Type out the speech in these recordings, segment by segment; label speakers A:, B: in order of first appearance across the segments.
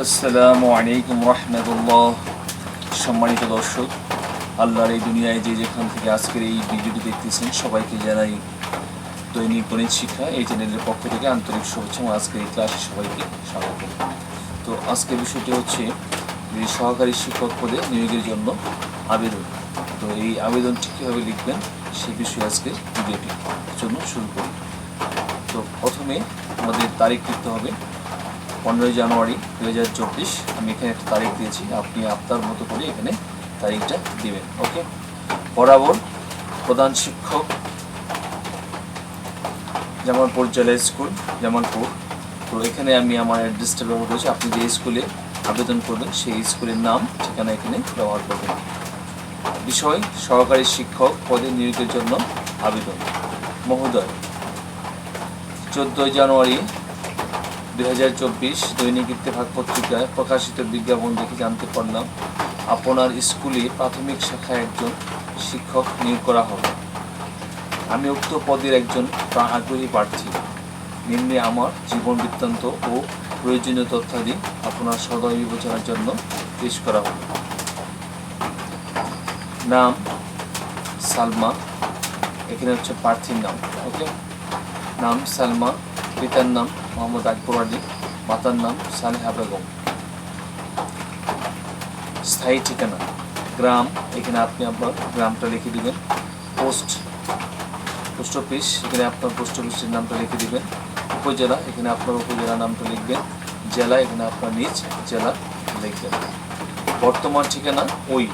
A: আসসালামু আলাইকুম রহমতুল্লাহ। সম্মানিত দর্শক, আল্লাহর এই দুনিয়ায় যে যেখান থেকে আজকের এই ভিডিওটি দেখতেছেন, সবাইকে জানাই দৈনিক গণিত শিক্ষা এই চ্যানেলের পক্ষ থেকে আন্তরিক শুভেচ্ছা এবং আজকের এই ক্লাসে সবাইকে স্বাগত। তো আজকের বিষয়টি হচ্ছে যে সহকারী শিক্ষক পদে নিয়োগের জন্য আবেদন। তো এই আবেদনটি কীভাবে লিখবেন সেই বিষয়ে আজকে ভিডিওটি জন্য শুরু করি। তো প্রথমে আমাদের তারিখ লিখতে হবে পনেরোই জানুয়ারি দু হাজার চব্বিশ। আমি এখানে একটা তারিখ দিয়েছি, আপনি আপনার মতো করে এখানে তারিখটা দিবেন, ওকে? বরাবর প্রধান শিক্ষক, জামালপুর জেলা স্কুল, জামালপুর। তো এখানে আমি আমার অ্যাড্রেসটা ব্যবহার করেছি, আপনি যে স্কুলে আবেদন করবেন সেই স্কুলের নাম, ঠিকানা এখানে ব্যবহার করবেন। বিষয়, সহকারী শিক্ষক পদে নিয়োগের জন্য আবেদন। মহোদয়, চোদ্দোই জানুয়ারি দুই দৈনিক ইত্তেফাক পত্রিকায় প্রকাশিত বিজ্ঞাপন দেখে জানতে পারলাম, আপনার স্কুলে প্রাথমিক শাখায় একজন শিক্ষক নিয়োগ করা হবে। আমি উক্ত পদের একজন আগ্রহী প্রার্থী। নিম্নে আমার জীবন বৃত্তান্ত ও প্রয়োজনীয় তথ্যাদি আপনার সদয় বিবেচনার জন্য পেশ করা হবে। নাম সালমা, এখানে হচ্ছে প্রার্থীর নাম, ওকে? নাম সালমা পিতার নাম মোহাম্মদ আকবর আলী, মাতার নাম সালেহা বেগম। স্থায়ী ঠিকানা, গ্রাম, এখানে আপনি আপনার গ্রামটা লিখে দিবেন। পোস্ট পোস্ট অফিস, এখানে আপনার পোস্ট অফিসের নামটা লিখে দিবেন। উপজেলা, এখানে আপনার উপজেলার নামটা লিখবেন। জেলা, এখানে আপনার নিজ জেলা লিখবেন। বর্তমান ঠিকানা ওই।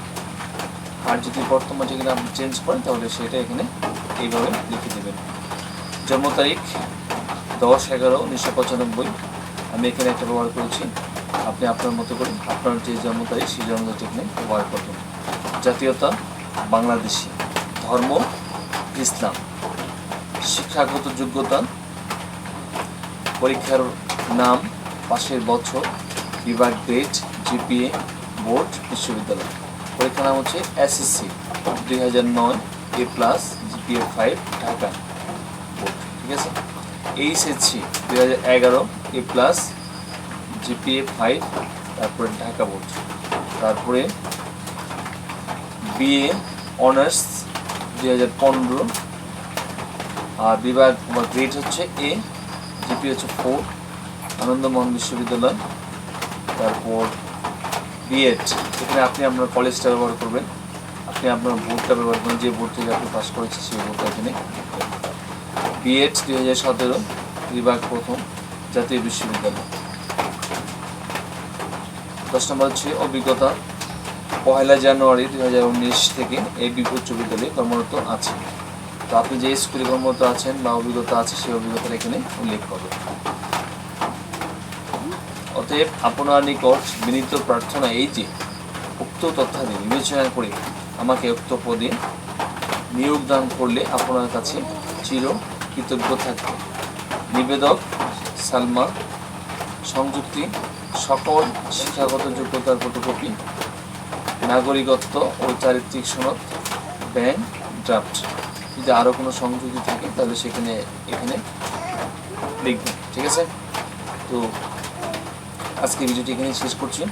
A: আর যদি বর্তমান ঠিকানা আপনি চেঞ্জ করেন, তাহলে সেটা এখানে এইভাবে লিখে দেবেন। জন্ম তারিখ দশ, এগারো, উনিশশো পঁচানব্বই। আমি এখানে একটা ব্যবহার করেছি। আপনি আপনার মতো করে, আপনার যে জন্ম তারিখ, সেই জন্ম এখানে ব্যবহার করবেন। জাতীয়তা, বাংলাদেশি। ধর্ম, ইসলাম। শিক্ষাগত যোগ্যতা, পরীক্ষার নাম, পাশের বছর, বিভাগ গ্রেড জিপিএ, বোর্ড, বিশ্ববিদ্যালয়। পরীক্ষার নাম হচ্ছে এসএসসি। দুই হাজার নয়, A plus, GPA five, Dhaka. Board, ঠিক আছে? এইচএসসি দুই হাজার এগারো এ প্লাস জিপিএ ফাইভ তারপরে ঢাকা বোর্ড। তারপরে বিএ অনার্স দুই হাজার পনেরো। আর বিভাগ বা গ্রেড হচ্ছে এ জিপি হচ্ছে ফোর আনন্দমোহন বিশ্ববিদ্যালয়। তারপর বিএড এখানে আপনি আপনার কলেজটা ব্যবহার করবেন। আপনি আপনার বোর্ডটা ব্যবহার করবেন, যে বোর্ড থেকে আপনি পাস করেছেন সেই বোর্ডটা এখানে। বিএড দুই হাজার সতেরো বিভাগ প্রথম জাতীয় বিশ্ববিদ্যালয়। দশ নম্বর হচ্ছে অভিজ্ঞতা। পয়লা জানুয়ারি দুই হাজার উনিশ থেকে এই উচ্চ বিদ্যালয়ে কর্মরত আছে তো আপনি যে স্কুলে কর্মরত আছেন বা অভিজ্ঞতা আছে সেই অভিজ্ঞতা এখানে উল্লেখ করবেন। অতএব আপনার নিকট বিনীত প্রার্থনা এই যে, উক্ত তথ্যাদি বিবেচনা করে আমাকে উক্ত পদে নিয়োগ দান করলে আপনার কাছে চির কৃতজ্ঞ থাকবে নিবেদক সালমা, সংযুক্তি, সকল শিক্ষাগত যোগ্যতার ফটোকপি নাগরিকত্ব ও চারিত্রিক সনদ ব্যাংক ড্রাফট যদি আরও কোনো সংযুক্তি থাকে, তাহলে সেখানে, এখানে লিখবেন, ঠিক আছে? তো আজকে ভিডিওটি এখানে শেষ করছি।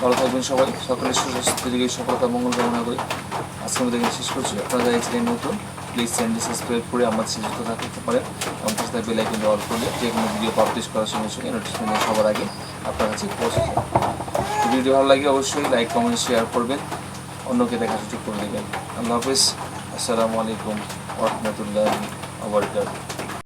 A: ভালো থাকবেন সবাই সকলের সুস্বাস্থ্য দিকে সফলতা, মঙ্গল কামনা করি। আজকে আমাদের শেষ করছি। আপনারা যারা ছিলেন নতুন প্লিজ চ্যানেলটি সাবস্ক্রাইব করে আমার সাথে থাকতে পারেন। এবং পাশে বেল আইকন অল করলে যে কোনো ভিডিও পাবলিশ করার সঙ্গে সঙ্গে নোটিফিকেশন সবার আগে আপনার কাছে পৌঁছে ভিডিও ভালো লাগে অবশ্যই লাইক কমেন্ট শেয়ার করবেন। অন্যকে দেখার সুযোগ করে দেবেন। আল্লাহ হাফিজ। আসসালামু আলাইকুম রহমতুল্লাহ আবরকাত